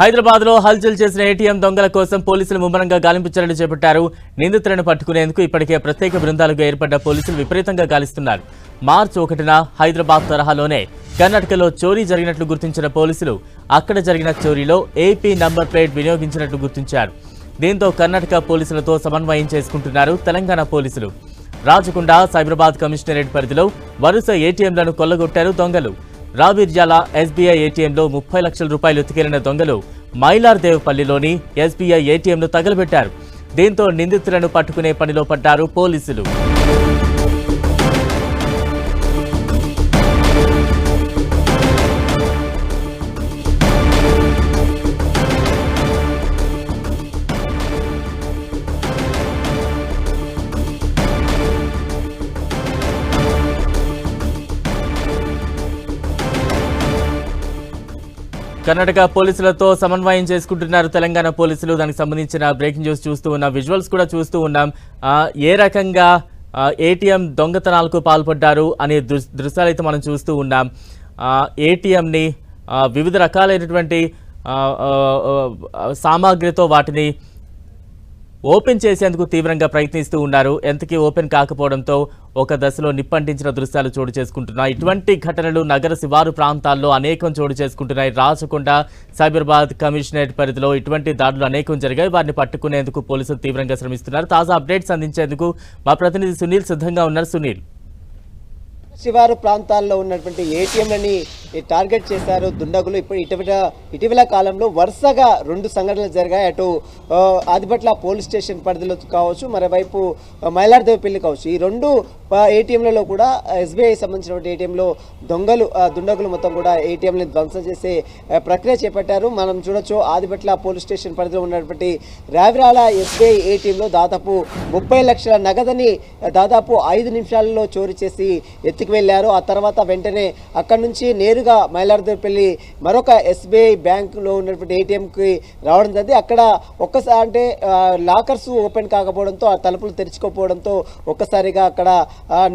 హైదరాబాద్లో హల్చల్ చేసిన ఏటీఎం దొంగల కోసం పోలీసులు ముమ్మరంగా గాలింపు చర్యలు చేపట్టారు. నిందితులను పట్టుకునేందుకు ఇప్పటికే ప్రత్యేక బృందాలుగా ఏర్పడ్డ పోలీసులు విపరీతంగా గాలిస్తున్నారు. మార్చి ఒకటిన హైదరాబాద్ తరహాలోనే కర్ణాటకలో చోరీ జరిగినట్లు గుర్తించిన పోలీసులు అక్కడ జరిగిన చోరీలో ఏపీ నంబర్ ప్లేట్ వినియోగించినట్లు గుర్తించారు. దీంతో కర్ణాటక పోలీసులతో సమన్వయం చేసుకుంటున్నారు తెలంగాణ పోలీసులు. రాచకొండ సైబరాబాద్ కమిషనరేట్ పరిధిలో వరుస ఏటీఎంలను కొల్లగొట్టారు దొంగలు. రావిర్యాల ఎస్బీఐ ఏటీఎంలో ముప్పై లక్షల రూపాయలు ఎత్తుకెళ్ళిన దొంగలు మైలార్దేవ్పల్లిలోని ఎస్బీఐ ఏటీఎంను తగలబెట్టారు. దీంతో నిందితులను పట్టుకునే పనిలో పడ్డారు పోలీసులు. కర్ణాటక పోలీసులతో సమన్వయం చేసుకుంటున్నారు తెలంగాణ పోలీసులు. దానికి సంబంధించిన బ్రేకింగ్ న్యూస్ చూస్తూ ఉన్నాం విజువల్స్ కూడా చూస్తూ ఉన్నాం. ఏ రకంగా ఏటీఎం దొంగతనాలకు పాల్పడ్డారు అనే దృశ్యాలు అయితే మనం చూస్తూ ఉన్నాం. ఏటీఎంని వివిధ రకాలైనటువంటి సామాగ్రితో వాటిని ఓపెన్ చేసేందుకు తీవ్రంగా ప్రయత్నిస్తూ ఉన్నారు. ఎంతకీ ఓపెన్ కాకపోవడంతో ఒక దశలో నిప్పంటించిన దృశ్యాలు చోటు చేసుకుంటున్నాయి. ఇటువంటి ఘటనలు నగర శివారు ప్రాంతాల్లో అనేకం చోటు చేసుకుంటున్నాయి. రాచకొండ సైబరాబాద్ కమిషనరేట్ పరిధిలో ఇటువంటి దాడులు అనేకం జరిగాయి. వారిని పట్టుకునేందుకు పోలీసులు తీవ్రంగా శ్రమిస్తున్నారు. తాజా అప్డేట్స్ అందించేందుకు మా ప్రతినిధి సునీల్ సిద్ధంగా ఉన్నారు. సునీల్. శివారు ప్రాంతాల్లో ఉన్నటువంటి ఏటీఎంలని టార్గెట్ చేశారు. దుండగులు ఇప్పుడు ఇటీవల ఇటీవల కాలంలో వరుసగా రెండు సంఘటనలు జరిగాయి. అటు ఆదిపట్ల పోలీస్ స్టేషన్ పరిధిలో కావచ్చు మరోవైపు ఆ, మైలార్దేవపల్లి కావచ్చు. ఈ రెండు ఏటీఎంలలో కూడా ఎస్బీఐ సంబంధించినటువంటి ఏటీఎంలో దొంగలు ఆ, దుండగులు మొత్తం కూడా ఏటీఎంని ధ్వంసం చేసే ప్రక్రియ చేపట్టారు. మనం చూడొచ్చు ఆదిపట్ల పోలీస్ స్టేషన్ పరిధిలో ఉన్నటువంటి రావిరాల ఎస్బీఐ ఏటీఎంలో దాదాపు ముప్పై లక్షల నగదని దాదాపు ఐదు నిమిషాలలో చోరీ చేసి ఎత్తికి వెళ్ళారు. ఆ తర్వాత వెంటనే అక్కడి నుంచి నేరుగా మైలార్దేపల్లి మరొక ఎస్బీఐ బ్యాంకులో ఉన్నటువంటి ఏటీఎంకి రావడం జరిగింది. అక్కడ ఒక్కసారి అంటే లాకర్స్ ఓపెన్ కాకపోవడంతో ఆ తలుపులు తెరుచుకోకపోవడంతో ఒక్కసారిగా అక్కడ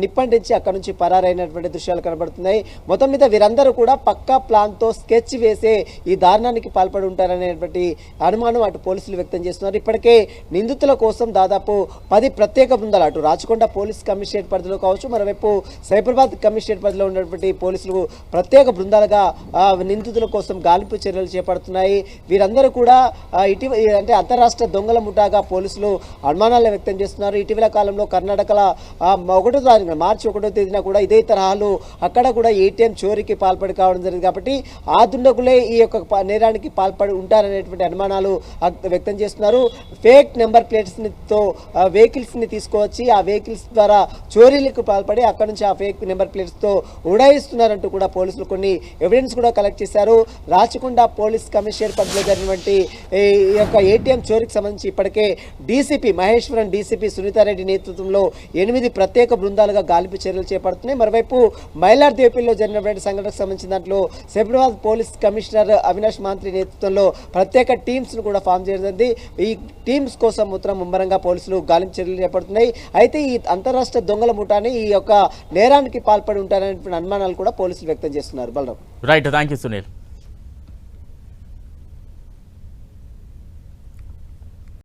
నిప్పంటించి అక్కడ నుంచి పరారైనటువంటి దృశ్యాలు కనబడుతున్నాయి. మొత్తం మీద వీరందరూ కూడా పక్కా ప్లాన్తో స్కెచ్ వేసే ఈ దారుణానికి పాల్పడి ఉంటారనేటువంటి అనుమానం అటు పోలీసులు వ్యక్తం చేస్తున్నారు. ఇప్పటికే నిందితుల కోసం దాదాపు పది ప్రత్యేక బృందాలు అటు రాచకొండ పోలీస్ కమిషనరేట్ పరిధిలో కావచ్చు మరోవైపు సైబరాబాద్ కమిషనరేట్ పరిధిలో ఉన్నటువంటి పోలీసులు ప్రత్యేక బృందాలుగా నిందితుల కోసం గాలింపు చర్యలు చేపడుతున్నాయి. వీరందరూ కూడా ఇటీవల అంటే అంతరాష్ట్ర దొంగల ముఠాగా పోలీసులు అనుమానాలు వ్యక్తం చేస్తున్నారు. ఇటీవల కాలంలో కర్ణాటకలో ఒకటో తారీఖున మార్చి ఒకటో తేదీన కూడా ఇదే తరహాలు అక్కడ కూడా ఏటీఎం చోరీకి పాల్పడి కావడం జరిగింది. కాబట్టి ఆ దుండగులే ఈ యొక్క నేరానికి పాల్పడి ఉంటారనేటువంటి అనుమానాలు వ్యక్తం చేస్తున్నారు. ఫేక్ నెంబర్ ప్లేట్స్తో వెహికల్స్ని తీసుకువచ్చి ఆ వెహికల్స్ ద్వారా చోరీలకు పాల్పడి అక్కడ నుంచి ఆ ఫేక్ నెంబర్ ప్లేట్స్తో ఉడాయిస్తున్నారంటూ కూడా పోలీసులు కొన్ని ఎవిడెన్స్ కూడా కలెక్ట్ చేశారు. రాచకొండ పోలీస్ కమిషనర్ పరిధిలో జరిగినటువంటి ఈ యొక్క ఏటీఎం చోరీకి సంబంధించి ఇప్పటికే డీసీపీ మహేశ్వరం డీసీపీ సునీతారెడ్డి నేతృత్వంలో ఎనిమిది ప్రత్యేక బృందాలుగా గాలింపు చర్యలు చేపడుతున్నాయి. మరోవైపు మైలార్దేపల్లిలో జరిగినటువంటి సంఘటనకు సంబంధించిన దాంట్లో సైబరాబాద్ పోలీస్ కమిషనర్ అవినాష్ మాంత్రి నేతృత్వంలో ప్రత్యేక టీమ్స్ను కూడా ఫామ్ చేయడం ఈ టీమ్స్ కోసం ఉత్తరం ముమ్మరంగా పోలీసులు గాలింపు చర్యలు చేపడుతున్నాయి. అయితే ఈ అంతరాష్ట్ర దొంగల ముఠాని ఈ యొక్క నేరానికి పాల్పడి ఉంటారనే అనుమానాలు కూడా పోలీసులు వ్యక్తం చేస్తున్నారు. Balaram. Right thank you Sunil